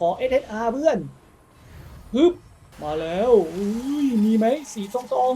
ขอ SSR เพื่อนฮึบมาแล้วอุ้ยมีไหมสีทองทอง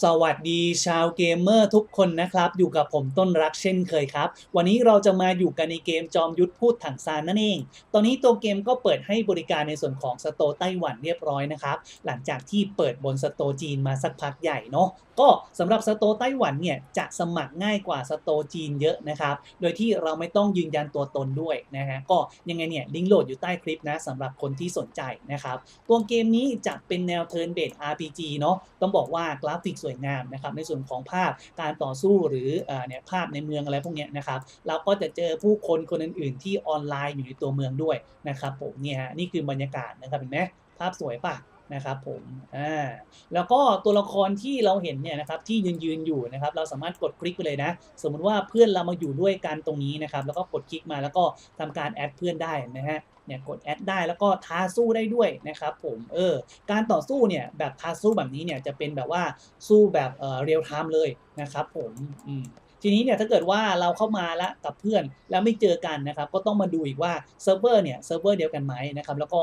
สวัสดีชาวเกมเมอร์ทุกคนนะครับ อยู่กับผมต้นรักเช่นเคยครับ วันนี้เราจะมาอยู่กันในเกมจอมยุทธพูดถังซานนั่นเอง ตอนนี้ตัวเกมก็เปิดให้บริการในส่วนของสโตไต้หวันเรียบร้อยนะครับ หลังจากที่เปิดบนสโตจีนมาสักพักใหญ่เนาะก็สำหรับสโตไต้หวันเนี่ยจะสมัครง่ายกว่าสโตจีนเยอะนะครับ โดยที่เราไม่ต้องยืนยันตัวตนด้วยนะฮะก็ยังไงเนี่ยลิงก์โหลดอยู่ใต้คลิปนะสำหรับคนที่สนใจนะครับตัวเกมนี้จะเป็นแนว Turn Based RPG เนาะต้องบอกว่ากราฟิกสวยงามนะครับในส่วนของภาพการต่อสู้หรือเนี่ยภาพในเมืองอะไรพวกเนี้ยนะครับเราก็จะเจอผู้คนคนอื่น ๆ ที่ออนไลน์อยู่ในตัวเมืองด้วยนะครับผมเนี่ยฮะนี่คือบรรยากาศนะครับเห็นไหมภาพสวยป่ะ นะครับผมอ่าแล้วก็ตัวละครที่เราเห็นเนี่ยนะครับที่ยืนยืนอยู่นะครับเราสามารถกดคลิกไปเลยนะ สมมุติว่าเพื่อนเรามาอยู่ด้วยกันตรงนี้นะครับแล้วก็กดคลิกมาแล้วก็ทำการแอดเพื่อนได้นะฮะเนี่ยกดแอดได้แล้วก็ท้าสู้ได้ด้วยนะครับผมเออการต่อสู้เนี่ยแบบท้าสู้แบบนี้เนี่ยจะเป็นแบบว่าสู้แบบเอ่อเรียลไทม์เลยนะครับผมอืม ทีนี้เนี่ยถ้าเกิดว่าเราเข้ามาแล้วกับเพื่อนแล้วไม่เจอกันนะครับก็ต้องมาดูอีกว่าเซิร์ฟเวอร์เนี่ยเซิร์ฟเวอร์เดียวกันไหมนะครับแล้วก็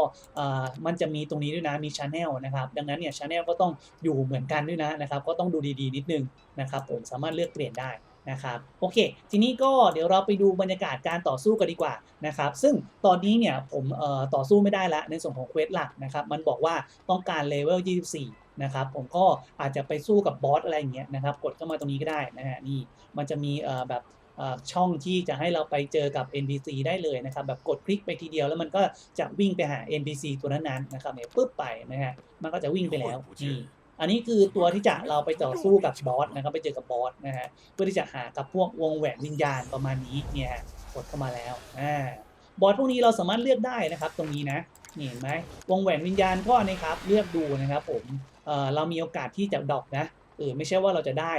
มันจะมีตรงนี้ด้วยนะมีช ANNEL นะครับดังนั้นเนี่ยช ANNEL ก็ต้องอยู่เหมือนกันด้วยนะนะครับก็ต้องดูดีๆนิดนึงนะครับผมสามารถเลือกเปลี่ยนได้นะครับโอเค ทีนี้ก็เดี๋ยวเราไปดูบรรยากาศการต่อสู้กันดีกว่านะครับซึ่งตอนนี้เนี่ยผมต่อสู้ไม่ได้ล้วในส่วนของเควสหลักนะครับมันบอกว่าต้องการเลเวล 24 นะครับ ผมก็อาจจะไปสู้กับบอสอะไรอย่างเงี้ยนะครับ กดเข้ามาตรงนี้ก็ได้นะฮะนี่มันจะมีเอ่อแบบเอ่อช่องที่จะให้เราไปเจอกับ NPC ได้เลยนะครับ แบบกดคลิกไปทีเดียวแล้วมันก็จะวิ่งไปหา NPC ตัวนั้นๆนะครับเนี่ยปุ๊บไปนะฮะมันก็จะวิ่งไปแล้วนี่อันนี้คือตัวที่จะเราไปต่อสู้กับบอสนะครับไปเจอกับบอสนะฮะเพื่อที่จะหากับพวกวงแหวนวิญญาณประมาณนี้เนี่ยฮะกดเข้ามาแล้วอ่าบอสพวกนี้เราสามารถเลือกได้นะครับ ตรงนี้นะนี่เห็นไหมวงแหวนวิญญาณก็นะครับเลือกดูนะครับ ผม เออเรามีโอกาสที่จะดรอปนะเออไม่ใช่ว่าเราจะได้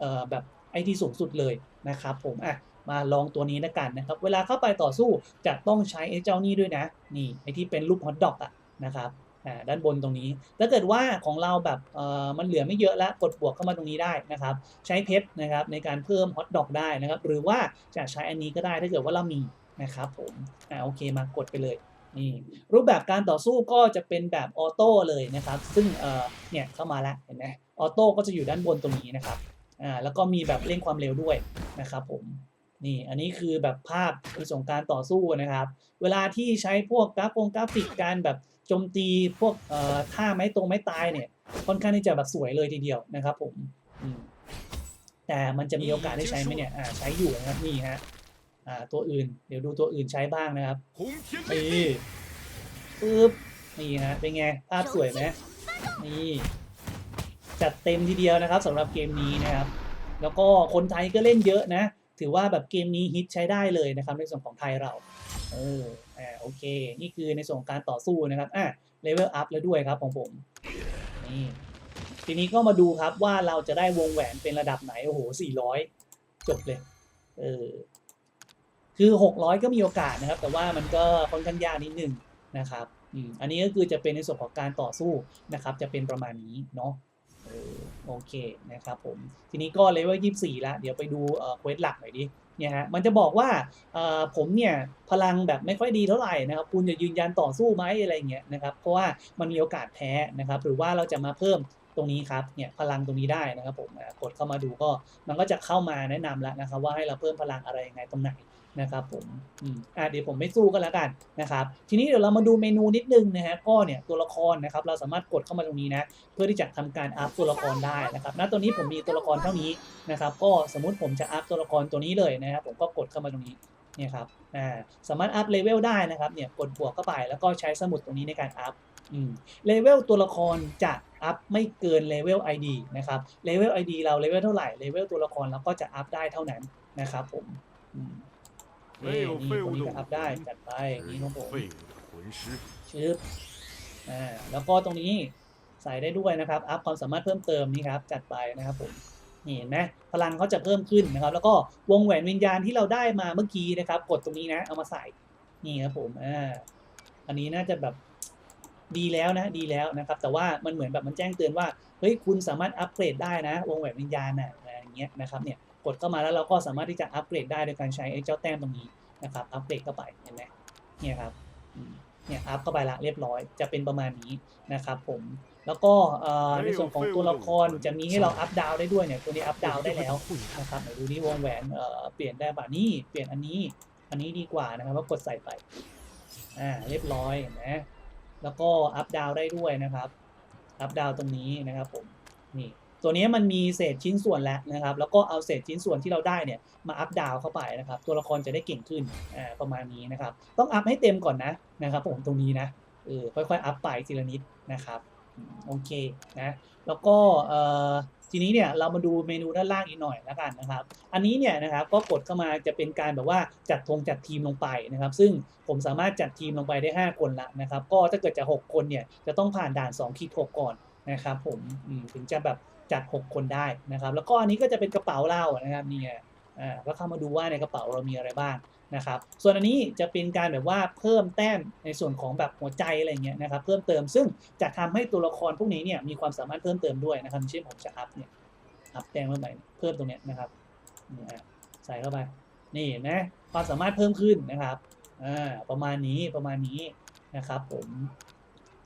เอ่อแบบไอ้ที่สูงสุดเลยนะครับผมอะมาลองตัวนี้แล้วกันนะครับ เวลาเข้าไปต่อสู้จะต้องใช้ไอ้เจ้านี่ด้วยนะ นี่ไอ้ที่เป็นรูปฮอตดอกอะนะครับอ่าด้านบนตรงนี้ ถ้าเกิดว่าของเราแบบเอ่อมันเหลือไม่เยอะแล้วกดบวกเข้ามาตรงนี้ได้นะครับ ใช้เพชรนะครับในการเพิ่มฮอตดอกได้นะครับ หรือว่าจะใช้อันนี้ก็ได้ถ้าเกิดว่าเรามีนะครับผมอ่าโอเคมากดไปเลย นี่รูปแบบการต่อสู้ก็จะเป็นแบบออโต้เลยนะครับ ซึ่งเออเนี่ยเข้ามาแล้วเห็นไหมออโต้ก็จะอยู่ด้านบนตรงนี้นะครับอ่าแล้วก็มีแบบเร่งความเร็วด้วยนะครับผมนี่อันนี้คือแบบภาพในส่งการต่อสู้นะครับ เวลาที่ใช้พวกกราฟงกราฟิกการแบบโจมตีพวกเอ่อท่าไม้ตรงไม้ตายเนี่ยค่อนข้างที่จะแบบสวยเลยทีเดียวนะครับผมอืมแต่มันจะมีโอกาสได้ใช้ไหมเนี่ยอ่าใช้อยู่นะครับนี่ฮะ อ่าตัวอื่น เดี๋ยวดูตัวอื่นใช้บ้างนะครับนี่ปึ๊บนี่ฮะเป็นไงภาพสวยไหมนี่จัดเต็มทีเดียวนะครับสำหรับเกมนี้นะครับ แล้วก็คนไทยก็เล่นเยอะนะ ถือว่าแบบเกมนี้ฮิตใช้ได้เลยนะครับในส่วนของไทยเราเออแอบโอเค นี่คือในส่วนการต่อสู้นะครับอะเลเวลอัพแล้วด้วยครับของผมนี่ทีนี้ก็มาดูครับว่าเราจะได้วงแหวนเป็นระดับไหน โอ้โห 400 จบเลย เออ คือ 600 ก็มีโอกาสนะครับ แต่ว่ามันก็ค่อนข้างยากนิดนึงนะครับอันนี้ก็คือจะเป็นในส่วนของการต่อสู้นะครับ จะเป็นประมาณนี้เนาะโอเคนะครับผม ทีนี้ก็เลเวล24แล้วเดี๋ยวไปดูเควสหลักหน่อยดิเนี่ยฮะมันจะบอกว่าผมเนี่ยพลังแบบไม่ค่อยดีเท่าไหร่นะครับ คุณจะยืนยันต่อสู้ไหมอะไรเงี้ยนะครับ เพราะว่ามันมีโอกาสแพ้นะครับ หรือว่าเราจะมาเพิ่ม ตรงนี้ครับเนี่ยพลังตรงนี้ได้นะครับผมกดเข้ามาดูก็มันก็จะเข้ามาแนะนำแล้วนะครับ ว่าให้เราเพิ่มพลังอะไรยังไงตรงไหนนะครับผมอืมอะเดี๋ยวผมไม่สู้กันแล้วกันนะครับ ทีนี้เดี๋ยวเรามาดูเมนูนิดนึงนะฮะก็เนี่ยตัวละครนะครับ เราสามารถกดเข้ามาตรงนี้นะเพื่อที่จะทำการอัพตัวละครได้นะครับณตัวนี้ผมมีตัวละครเท่านี้นะครับ ก็สมมุติผมจะอัพตัวละครตัวนี้เลยนะครับ ผมก็กดเข้ามาตรงนี้เนี่ยครับอ่าสามารถอัพเลเวลได้นะครับเนี่ยกดบวกเข้าไปแล้วก็ใช้สมุดตรงนี้ในการอัพอืมเลเวลตัวละครจะ อัพไม่เกินเลเวล ID นะครับเลเวล ID เราเลเวลเท่าไหร่เลเวลตัวละครเราก็จะอัพได้เท่านั้นนะครับผมนี่นี่คนนี้ก็อัพได้จัดไปนี่ครับผมชื้อ่าแล้วก็ตรงนี้ใส่ได้ด้วยนะครับ อัพความสามารถเพิ่มเติมนี่ครับ จัดไปนะครับผมนี่เห็นไหมพลังเขาจะเพิ่มขึ้นนะครับ แล้วก็วงแหวนวิญญาณที่เราได้มาเมื่อกี้นะครับ กดตรงนี้นะ เอามาใส่นี่ครับผมอ่าอันนี้น่าจะแบบ ดีแล้วนะดีแล้วนะครับ แต่ว่ามันเหมือนแบบมันแจ้งเตือนว่าเฮ้ยคุณสามารถอัปเกรดได้นะ วงแหวนวิญญาณน่ะอะไรอย่างเงี้ยนะครับเนี่ยกดเข้ามาแล้วเราก็สามารถที่จะอัปเกรดได้โดยการใช้ไอ้เจ้าแต้มตรงนี้นะครับอัปเกรดเข้าไปเห็นไหมเนี่ยครับอืมเนี่ยอัพเข้าไปละเรียบร้อยจะเป็นประมาณนี้นะครับผมแล้วก็เอ่อในส่วนของตัวละครจะมีให้เราอัพดาวได้ด้วยเนี่ยตัวนี้อัพดาวได้แล้วนะครับเดี๋ยวดูนี่วงแหวนเอ่อเปลี่ยนได้ป่ะนี่เปลี่ยนอันนี้ อันนี้ดีกว่านะครับว่ากดใส่ไปอ่าเรียบร้อยเห็นไหม แล้วก็อัพดาวได้ด้วยนะครับ อัพดาวตรงนี้นะครับผม นี่ ตัวนี้มันมีเศษชิ้นส่วนแล้วนะครับ แล้วก็เอาเศษชิ้นส่วนที่เราได้เนี่ยมาอัพดาวเข้าไปนะครับ ตัวละครจะได้เก่งขึ้น อ่า ประมาณนี้นะครับ ต้องอัพให้เต็มก่อนนะนะครับ ผมตรงนี้นะ เออ ค่อยๆ อัพไปทีละนิดนะครับ โอเคนะแล้วก็เอ่อทีนี้เนี่ยเรามาดูเมนูด้านล่างอีกหน่อยแล้วกันนะครับ อันนี้เนี่ยนะครับก็กดเข้ามาจะเป็นการแบบว่าจัดธงจัดทีมลงไปนะครับ ซึ่งผมสามารถจัดทีมลงไปได้ 5 คนละนะครับ ก็ถ้าเกิดจะ 6 คนเนี่ยจะต้องผ่านด่าน2ขีด6ก่อนนะครับผมถึงจะแบบจัด 6 คนได้นะครับ แล้วก็อันนี้ก็จะเป็นกระเป๋าเรานะครับนี่ไงอ่าก็เข้ามาดูว่าในกระเป๋าเรามีอะไรบ้าง นะครับ ส่วนอันนี้จะเป็นการแบบว่าเพิ่มแต้มในส่วนของแบบหัวใจอะไรเงี้ยนะครับ เพิ่มเติมซึ่งจะทำให้ตัวละครพวกนี้เนี่ยมีความสามารถเพิ่มเติมด้วยนะครับอย่างเช่นผมจะอัพเนี่ยอัพแต้มเข้าไปเพิ่มตรงเนี้ยนะครับใส่เข้าไปนี่นไหมความสามารถเพิ่มขึ้นนะครับอ่าประมาณนี้ประมาณนี้นะครับผม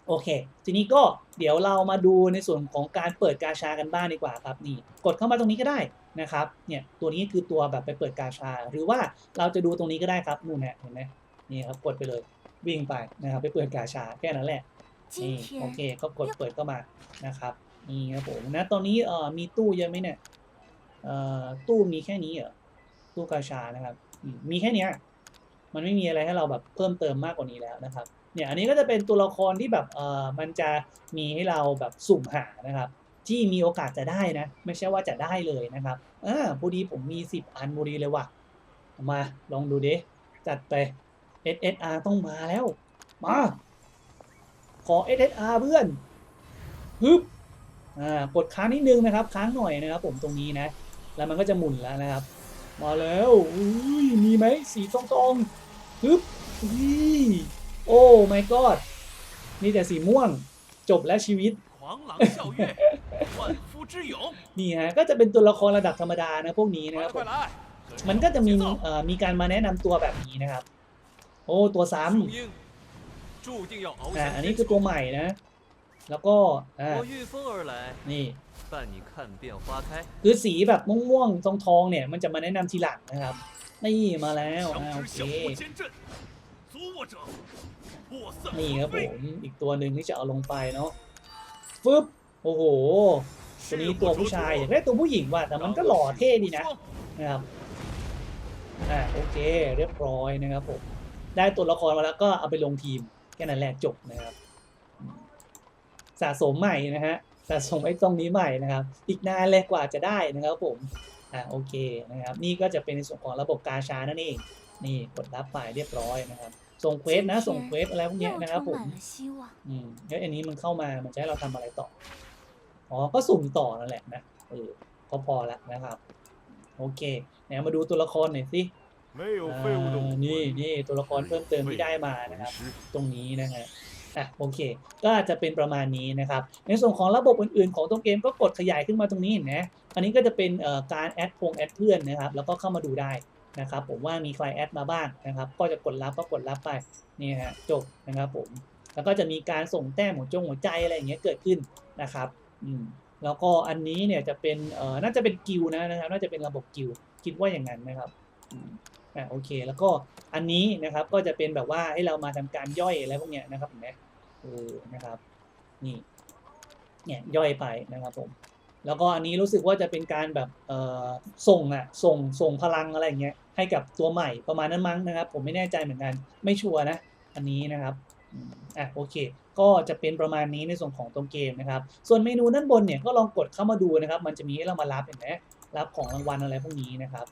โอเค ทีนี้ก็เดี๋ยวเรามาดูในส่วนของการเปิดกาชากันบ้างดีกว่าครับนี่ กดเข้ามาตรงนี้ก็ได้ นะครับเนี่ยตัวนี้คือตัวแบบไปเปิดกาชา หรือว่าเราจะดูตรงนี้ก็ได้ครับนู่นเนี่ยเห็นไหมนี่ครับกดไปเลยวิ่งไปนะครับไปเปิดกาชาแค่นั้นแหละนี่今โอ天เคก็กดเปิดเข้ามานะครับนี่ครับผมนะตอนนี้เอ่อมีตู้เยอะไหมเนี่ยเอ่อตู้มีแค่นี้เหรอตู้กาชานะครับอืมมีแค่เนี้ยมันไม่มีอะไรให้เราแบบเพิ่มเติมมากกว่านี้แล้วนะครับเนี่ยอันนี้ก็จะเป็นตัวละครที่แบบเอ่อมันจะมีให้เราแบบสุ่มหานะครับ ที่มีโอกาสจะได้นะ ไม่ใช่ว่าจะได้เลยนะครับอ่าพอดีผมมี 10 อันพอดีเลยว่ะ มาลองดูเด้จัดไป SSR ต้องมาแล้ว มา ขอ SSR เพื่อนฮึบอ่ากดค้างนิดนึงนะครับ ค้างหน่อยนะครับ ผมตรงนี้นะ แล้วมันก็จะหมุนแล้วนะครับ มาแล้วอุ้ยมีไหมสีตรงตรงฮึบอุ้ยโอ้ my god นี่แต่สีม่วง จบและชีวิต นี่ฮะก็จะเป็นตัวละครระดับธรรมดานะพวกนี้นะครับมันก็จะมีเอ่อมีการมาแนะนำตัวแบบนี้นะครับ โอ้ตัวซ้ำอ่าอันนี้คือตัวใหม่นะ แล้วก็อ่นี่คือสีแบบม่วงๆทองทองเนี่ย มันจะมาแนะนำทีหลังนะครับนี่มาแล้วโอเคนี่ครับผมอีกตัวหนึ่งที่จะเอาลงไปเนาะ ฟึบโอ้โหตัวนี้ตัวผู้ชายอยากได้ตัวผู้หญิงว่ะแต่มันก็หล่อเท่ดีนะนะครับอ่าโอเค เรียบร้อยนะครับผมได้ตัวละครมาแล้วก็เอาไปลงทีมแค่นั้นแหละจบนะครับอืมสะสมใหม่นะฮะสะสมไอ้ตรงนี้ใหม่นะครับ อีกนานเลยกว่าจะได้นะครับผมอ่าโอเคนะครับ นี่ก็จะเป็นในส่วนของระบบกาชานั่นเองนี่กดรับไปเรียบร้อยนะครับ ส่งเควสนะส่งเควสอะไรพวกนี้นะครับผมอืมแล้วอันนี้มันเข้ามามันจะให้เราทำอะไรต่ออ๋อก็สุ่มต่อนั่นแหละนะเออพอพอละนะครับ โอเคไหนมาดูตัวละครหน่อยสินี่นี่ตัวละครเพิ่มเติมที่ได้มานะครับ ตรงนี้นะฮะอะโอเค ก็อาจจะเป็นประมาณนี้นะครับ ในส่วนของระบบอื่นๆ ของตรงเกมก็กดขยายขึ้นมาตรงนี้นะอันนี้ก็จะเป็นการแอดพงแอดเพื่อนนะครับ แล้วก็เข้ามาดูได้ นะครับ ผมว่ามีใครแอดมาบ้างนะครับ ก็จะกดรับก็กดรับไปนี่ฮะจบนะครับผมแล้วก็จะมีการส่งแต้มหัวจงหัวใจอะไรอย่างเงี้ยเกิดขึ้นนะครับอืมแล้วก็อันนี้เนี่ยจะเป็นเอ่อน่าจะเป็นกิลนะนะครับน่าจะเป็นระบบกิลคิดว่าอย่างนั้นนะครับอืมอ่าโอเค แล้วก็อันนี้นะครับก็จะเป็นแบบว่าให้เรามาทำการย่อยอะไรพวกเนี้ยนะครับเห็นไหมเออนะครับนี่เนี่ยย่อยไปนะครับผมแล้วก็อันนี้รู้สึกว่าจะเป็นการแบบเอ่อส่งอะส่งส่งพลังอะไรอย่างเงี้ย ให้กับตัวใหม่ประมาณนั้นมั้งนะครับ ผมไม่แน่ใจเหมือนกันไม่ชัวร์นะ อันนี้นะครับอะโอเค ก็จะเป็นประมาณนี้ในส่วนของตรงเกมนะครับ ส่วนเมนูด้านบนเนี่ยก็ลองกดเข้ามาดูนะครับ มันจะมีให้เรามารับเห็นไหมรับของรางวัลอะไรพวกนี้นะครับ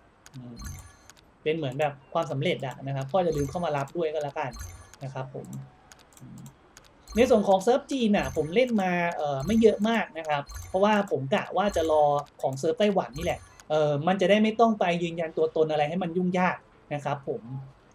เป็นเหมือนแบบความสำเร็จอะนะครับก็อย่าลืมเข้ามารับด้วยก็แล้วกันนะครับ ผมอืมในส่วนของเซิร์ฟจีนน่ะผมเล่นมาเอ่อไม่เยอะมากนะครับ เพราะว่าผมกะว่าจะรอของเซิร์ฟไต้หวันนี่แหละ เออมันจะได้ไม่ต้องไปยืนยันตัวตนอะไรให้มันยุ่งยากนะครับผม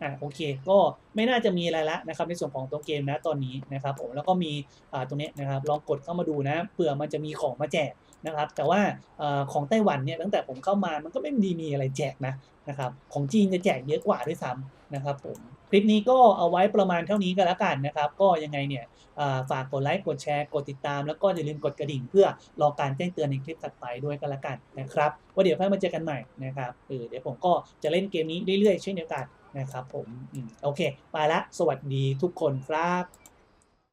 อะโอเค ก็ไม่น่าจะมีอะไรละนะครับในส่วนของตัวเกมนะตอนนี้นะครับผมแล้วก็มีอ่าตรงนี้นะครับลองกดเข้ามาดูนะเผื่อมันจะมีของมาแจก นะครับแต่ว่าออของไต้หวันเนี่ยตั้งแต่ผมเข้ามามันก็ไม่มีมีอะไรแจกนะนะครับของจีนจะแจกเยอะกว่าด้วยซ้ำนะครับผมคลิปนี้ก็เอาไว้ประมาณเท่านี้ก็แล้วกันนะครับ ก็ยังไงเนี่ยฝากกดไลค์กดแชร์กดติดตาม แล้วก็อย่าลืมกดกระดิ่ง เพื่อรอการแจ้งเตือนในคลิปถัดไปด้วยก็แล้วกันนะครับว่าเดี๋ยวค่อยมาเจอกันใหม่นะครับเออเดี๋ยวผมก็จะเล่นเกมนี้เรื่อยๆเช่นเดียวกันนะครับผมโอเค ไปละ สวัสดีทุกคนครับ